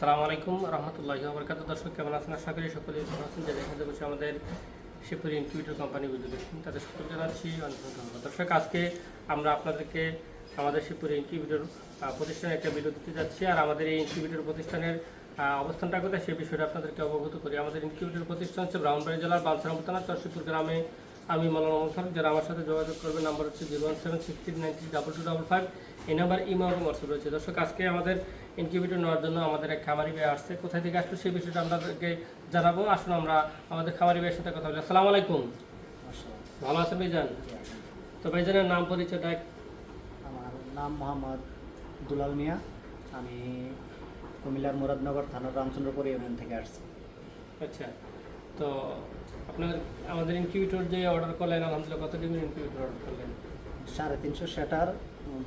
আসসালামু আলাইকুম রহমতুল্লাহি বরকাত দর্শক, কেমন আছেন? আশা করি সকলেই ভালো আছেন। যারা এখানে বসে আমাদের শিবপুরি ইনকিউবেটর কোম্পানি তাদের সকল জানাচ্ছি অনেক ধন্যবাদ। দর্শক, আজকে আমরা আপনাদেরকে আমাদের শিবপুরি ইনকিউবেটর প্রতিষ্ঠানের একটা ভিডিও দিতে যাচ্ছি। আর আমাদের এই ইনকিউবেটর প্রতিষ্ঠানের অবস্থানটা কোথায় সেই বিষয়টা আপনাদেরকে অবগত করি। আমাদের ইনকিউবেটর প্রতিষ্ঠান হচ্ছে ব্রাউনবাড়ি জেলার বালসারাম থানা চরশিপুর গ্রামে আমি মৌলানা মোহাম্মদ ফারুক যারা আমার সাথে যোগাযোগ করবে নাম্বার হচ্ছে zero one seven six three nine three double two double five এই নাম্বার ইমো এবং হোয়াটসঅ্যাপ রয়েছে। দর্শক আজকে আমাদের ইনকিউবেটর নেওয়ার জন্য আমাদের এক খামারি ভাই আসছে। কোথায় থেকে আসলো সেই বিষয়টা আপনাদেরকে জানাব। আসুন আমরা আমাদের খামারি ভাইয়ের সাথে কথা বলি। আসসালামু আলাইকুম। ভালো আছেন ভাইজান? তো ভাইজানের নাম পরিচয়টা আমার নাম মোহাম্মদ দুলাল মিয়া। আমি কুমিল্লার মুরাদনগর থানার রামচন্দ্রপুর ইউনিয়ন থেকে আসছি। আচ্ছা। তো আপনার আমাদের ইনকিউবেটর যে অর্ডার করলেন আলহামদুলিল্লাহ কত ডিমের ইনকিউবেটর অর্ডার করলেন? সাড়ে তিনশো সেটার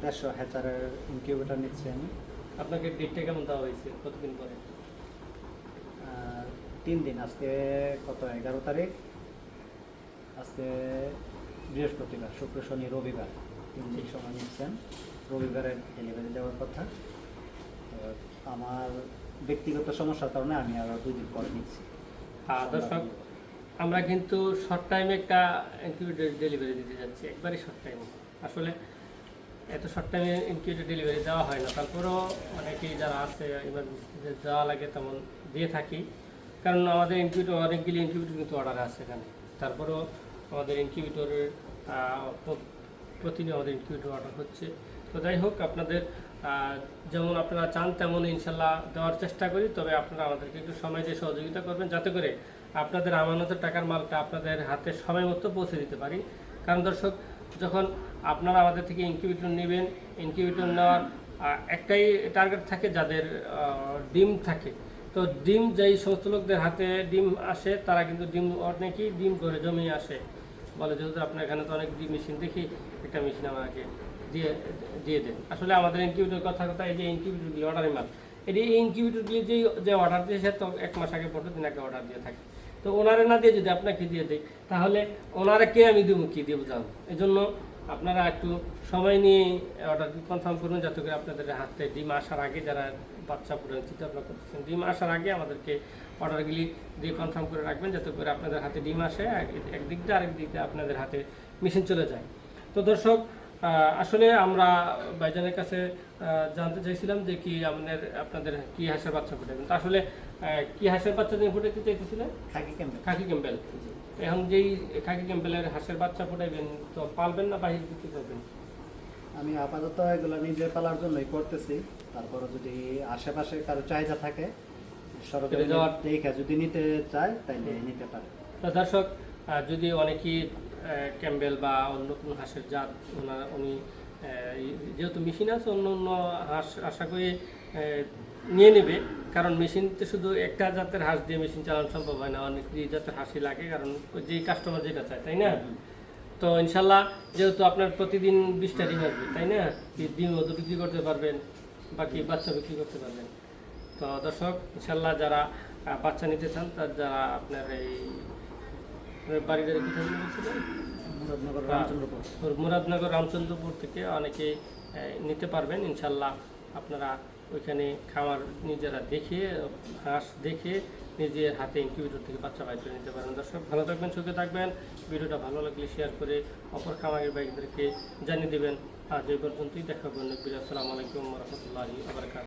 দেড়শো হ্যাচারের ইনকিউবেটার নিচ্ছি আমি আপনাকে ডেটটা কেমন দেওয়া হয়েছে কতদিন পরে? আর তিন দিন আজকে কত এগারো তারিখ? আজকে বৃহস্পতিবার শুক্র শনি রবিবার তিন দিন সময় নিচ্ছেন। রবিবারে ডেলিভারি দেওয়ার কথা। তো আমার ব্যক্তিগত সমস্যার কারণে আমি আরও দুই দিন পরে নিচ্ছি। দর্শক আমরা কিন্তু শর্ট টাইমে একটা ইনকিউবেটর ডেলিভারি দিতে যাচ্ছি, একবারই শর্ট টাইমে আসলে এত শর্ট টাইমে ইনকিউবেটর ডেলিভারি দেওয়া হয় না। তারপরেও অনেকেই যারা আছে ইমার্জেন্সিতে যাওয়া লাগে তেমন দিয়ে থাকি। কারণ আমাদের ইনকিউবেটর অনেকগুলি ইনকিউবেটর কিন্তু অর্ডার আছে এখানে। তারপরেও আমাদের ইনকিউবেটরের প্রতিদিন আমাদের ইনকিউবেটর অর্ডার হচ্ছে। তো যাই হোক, আপনাদের যেমন আপনারা চান তেমন ইনশাল্লাহ দেওয়ার চেষ্টা করি, তবে আপনারা আমাদেরকে একটু সময় দিয়ে সহযোগিতা করবেন যাতে করে আপনাদের আমানতের টাকার মালটা আপনাদের হাতে সময় মতো পৌঁছে দিতে পারি। কারণ দর্শক, যখন আপনারা আমাদের থেকে ইনকিউবেটর নেবেন ইনকিউবেটর নেওয়ার একটাই টার্গেট থাকে যাদের ডিম থাকে। তো ডিম যেই সমস্ত লোকদের হাতে ডিম আসে, তারা কিন্তু ডিম অনেকেই ডিম করে জমিয়ে আসে। বলে যেহেতু আপনার এখানে তো অনেক ডিম মেশিন, দেখি একটা মেশিন আমাকে দিয়ে দিয়ে দেন। আসলে আমাদের ইনকিউবেটর কথা কথা এই যে ইনকিউবেটরগুলি অর্ডারের মাল এটি এই ইনকিউবেটরগুলি যে যে অর্ডার দিয়ে সে তো এক মাস আগে পনেরো দিন আগে অর্ডার দিয়ে থাকে। তো ওনারে না দিয়ে যদি আপনাকে দিয়ে দেয় তাহলে ওনারা কে আমি দেবো, কি দেবো জান? এই জন্য আপনারা একটু সময় নিয়ে অর্ডার কনফার্ম করুন, যাতে করে আপনাদের হাতে ডিম আসার আগে যারা বাচ্চা পুরো চিন্তা ভাবনা করতেছেন, ডিম আসার আগে আমাদেরকে অর্ডারগুলি দিয়ে কনফার্ম করে রাখবেন, যাতে করে আপনাদের হাতে ডিম আসে এক- একদিক দিয়ে আরেক দিকটা আপনাদের হাতে মেশিন চলে যায়। তো দর্শক আসলে আমরা ভাইজানের কাছে জানতে চাইছিলাম যে কি আমাদের আপনাদের কি হাঁসের বাচ্চা ফুটাবেন তো আসলে কি হাঁসের বাচ্চা দিয়ে ফুটাইতে চাইতেছিলেন? থাকি কেমন খাকি ক্যাম্পেল এখন যেই খাকি ক্যাম্পেলের হাঁসের বাচ্চা ফুটাইবেন তো পালবেন না বাহির বিক্রি করবেন? আমি আপাতত এগুলো নিজে পালার জন্যই করতেছি। তারপরে যদি আশেপাশে কারও চাহিদা থাকে সরকারি দেখে যদি নিতে চায় তাইলে নিতে পারে। তো দর্শক যদি অনেকেই ক্যাম্বেল বা অন্য কোনো হাঁসের জাত ওনারা উনি যেহেতু মেশিন আছে, অন্য অন্য হাঁস আশা করি নিয়ে নেবে। কারণ মেশিনতে শুধু একটা জাতের হাঁস দিয়ে মেশিন চালানো সম্ভব হয় না, অনেক জাতের হাঁসই লাগে, কারণ যেই কাস্টমার যেটা চায়, তাই না? তো ইনশাল্লাহ, যেহেতু আপনার প্রতিদিন বিশটা ডিম আসবে, তাই না? ডিম মতো বিক্রি করতে পারবেন, বাকি বাচ্চা বিক্রি করতে পারবেন। তো দর্শক, ইনশাল্লাহ যারা বাচ্চা নিতে চান, তার যারা আপনার এই আপনার বাড়িটা কোথায় বলছিলেন মুরাদনগর হ্যাঁ। রামচন্দ্রপুর। মুরাদনগর রামচন্দ্রপুর থেকে অনেকে নিতে পারবেন ইনশাল্লাহ। আপনারা ওইখানে খামার নিজেরা দেখে হাঁস দেখে নিজের হাতে ইনকিউবেটর থেকে বাচ্চা বাইর করে নিতে পারেন। দর্শক ভালো থাকবেন সুখে থাকবেন। ভিডিওটা ভালো লাগলে শেয়ার করে অপর খামারের বাইকদেরকে জানিয়ে দেবেন। আজ এই পর্যন্তই দেখা করবেন আসসালামু আলাইকুম রহমতুল্লাহি আবরকাত